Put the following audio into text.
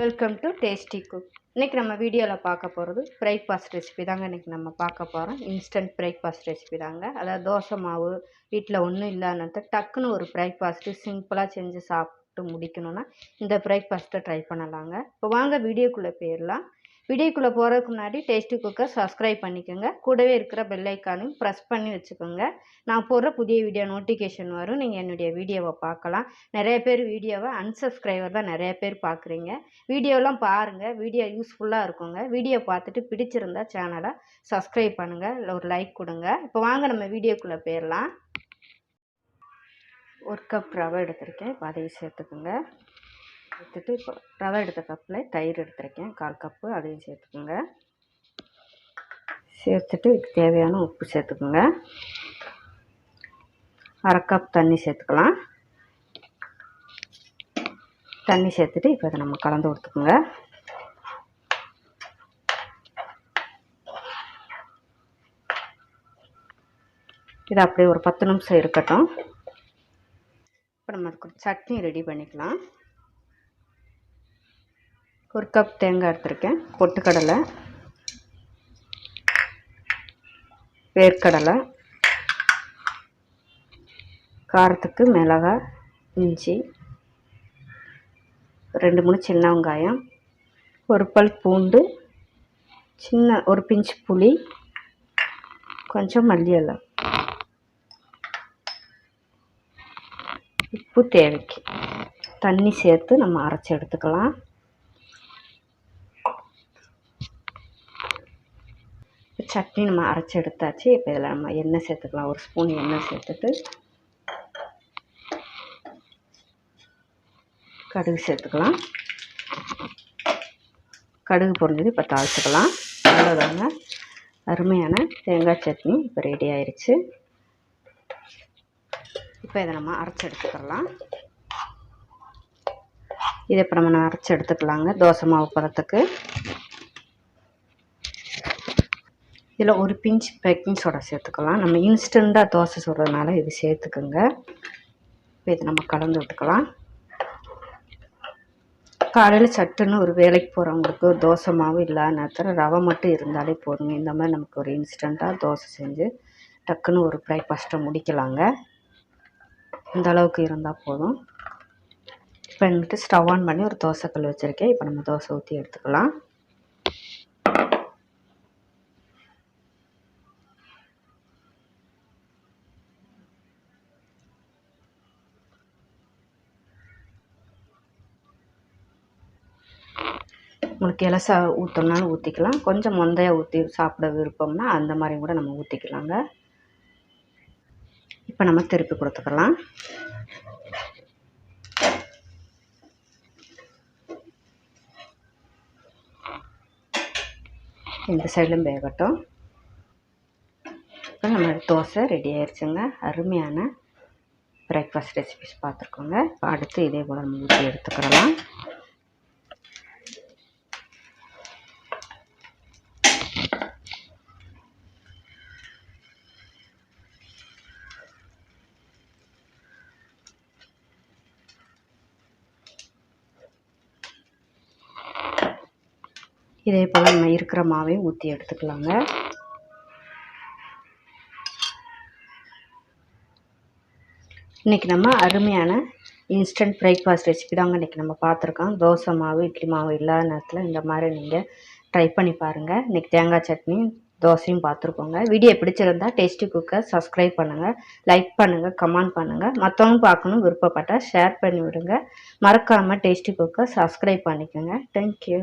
Welcome to tasty cook இன்றைக்கி நம்ம வீடியோவில் பார்க்க போகிறது பிரேக்ஃபாஸ்ட் ரெசிபி தாங்க. இன்றைக்கி நம்ம பார்க்க போகிறோம் இன்ஸ்டன்ட் பிரேக்ஃபாஸ்ட் ரெசிபி தாங்க. அதாவது தோசை மாவு வீட்டில் ஒன்றும் இல்லைன்னு டக்குன்னு ஒரு பிரேக்ஃபாஸ்ட்டு சிம்பிளாக செஞ்சு சாப்பிட்டு முடிக்கணும்னா இந்த பிரேக்ஃபாஸ்ட்டை ட்ரை பண்ணலாங்க. இப்போ வாங்க வீடியோக்குள்ளே போயிடலாம். வீடியோக்குள்ளே போகிறதுக்கு முன்னாடி டேஸ்டி குக்கர் சப்ஸ்கிரைப் பண்ணிக்கோங்க. கூடவே இருக்கிற பெல் ஐக்கானையும் ப்ரெஸ் பண்ணி வச்சுக்கோங்க. நான் போடுற புதிய வீடியோ நோட்டிஃபிகேஷன் வரும். நீங்கள் என்னுடைய வீடியோவை பார்க்கலாம். நிறைய பேர் வீடியோவை அன்சப்ஸ்கிரைபர் தான் நிறைய பேர் பார்க்குறீங்க. வீடியோலாம் பாருங்கள் வீடியோ யூஸ்ஃபுல்லாக இருக்குங்க. வீடியோ பார்த்துட்டு பிடிச்சிருந்தா சேனலை சப்ஸ்கிரைப் பண்ணுங்கள் இல்லை ஒரு லைக் கொடுங்க. இப்போ வாங்க நம்ம வீடியோக்குள்ளே போயிடலாம். ஒரு கப் ரவை எடுத்திருக்கேன். இப்போ அதையும் சேர்த்துக்குங்க. எடுத்துட்டு இப்போ ரவை எடுத்த கப்பில் தயிர் எடுத்துருக்கேன். கால் கப்பு அதையும் சேர்த்துக்குங்க. சேர்த்துட்டு இதுக்கு தேவையான உப்பு சேர்த்துக்குங்க. அரை கப் தண்ணி சேர்த்துக்கலாம். தண்ணி சேர்த்துட்டு இப்போ அதை நம்ம கலந்து கொடுத்துக்குங்க. இது அப்படியே ஒரு பத்து நிமிஷம் இருக்கட்டும். இப்போ நம்ம அதுக்கு சட்னி ரெடி பண்ணிக்கலாம். ஒரு கப் தேங்காய் எடுத்திருக்கேன். பொட்டுக்கடலை. வேர்க்கடலை. காரத்துக்கு மிளகாய் இஞ்சி. ரெண்டு மூணு சின்ன வெங்காயம். ஒரு பல் பூண்டு. சின்ன ஒரு பிஞ்சு புளி. கொஞ்சம் மல்லி இலை உப்பு தேவைக்கு. தண்ணி சேர்த்து நம்ம அரைச்சி எடுத்துக்கலாம். சட்னி நம்ம அரைச்சி எடுத்தாச்சு இப்போ இதில் நம்ம எண்ணெய் சேர்த்துக்கலாம். ஒரு ஸ்பூன் எண்ணெய் சேர்த்துட்டு கடுகு சேர்த்துக்கலாம். கடுகு பொரிஞ்சது இப்போ தாளிச்சுக்கலாம். அவ்வளோதாங்க அருமையான தேங்காய் சட்னி இப்போ ரெடி ஆயிடுச்சு இப்போ இதை நம்ம அரைச்சி எடுத்துக்கலாம் இதை இப்போ நம்ம அரைச்சி எடுத்துக்கலாங்க தோசை மாவு பதத்துக்கு. இதில் ஒரு பிஞ்ச் பேக்கிங் சோடா சேர்த்துக்கலாம். நம்ம இன்ஸ்டண்ட்டாக தோசை சுடுறதுனால இது சேர்த்துக்குங்க. இப்போ இதை நம்ம கலந்து விட்டுக்கலாம். காலையில் சட்டுன்னு ஒரு வேலைக்கு போகிறவங்களுக்கு தோசை மாவு இல்லாத நேரத்தில் ரவை மட்டும் இருந்தாலே போதுங்க. இந்த மாதிரி நமக்கு ஒரு இன்ஸ்டண்ட்டாக தோசை செஞ்சு டக்குன்னு ஒரு பிரேக்ஃபாஸ்ட்டை முடிக்கலாங்க. இந்த அளவுக்கு இருந்தால் போதும். இப்போ வந்துட்டு ஸ்டவ் ஆன் பண்ணி ஒரு தோசைக்கல் வச்சுருக்கேன். இப்போ நம்ம தோசை ஊற்றி எடுத்துக்கலாம். உங்களுக்கு இலசா ஊற்றணுனாலும் ஊற்றிக்கலாம் கொஞ்சம் மொந்தையாக ஊற்றி சாப்பிட விருப்பம்னா அந்த மாதிரி கூட நம்ம ஊற்றிக்கலாங்க இப்போ நம்ம திருப்பி கொடுத்துக்கலாம். இந்த சைடிலும் வேகட்டும். இப்போ நம்ம தோசை ரெடி ஆயிடுச்சுங்க அருமையான பிரேக்ஃபாஸ்ட் ரெசிபிஸ் பார்த்துருக்கோங்க. இப்போ அடுத்து இதே போல் நம்ம ஊற்றி எடுத்துக்கிறலாம் இதே போல் நம்ம இருக்கிற மாவையும் ஊற்றி எடுத்துக்கலாங்க. இன்றைக்கி நம்ம அருமையான இன்ஸ்டன்ட் பிரேக்ஃபாஸ்ட் ரெசிபி தாங்க இன்றைக்கி நம்ம பார்த்துருக்கோம். தோசை மாவு இட்லி மாவு இல்லாத நேரத்தில் இந்த மாதிரி நீங்கள் ட்ரை பண்ணி பாருங்கள் இன்றைக்கி தேங்காய் சட்னி தோசையும் பார்த்துருக்கோங்க. வீடியோ பிடிச்சிருந்தா டேஸ்டி குக்கர் சப்ஸ்கிரைப் பண்ணுங்கள் லைக் பண்ணுங்கள் கமெண்ட் பண்ணுங்கள் மற்றவங்க பார்க்கணும் விருப்பப்பட்டால் ஷேர் பண்ணி விடுங்க மறக்காமல் டேஸ்டி குக்கர் சப்ஸ்கிரைப் பண்ணிக்கோங்க தேங்க்யூ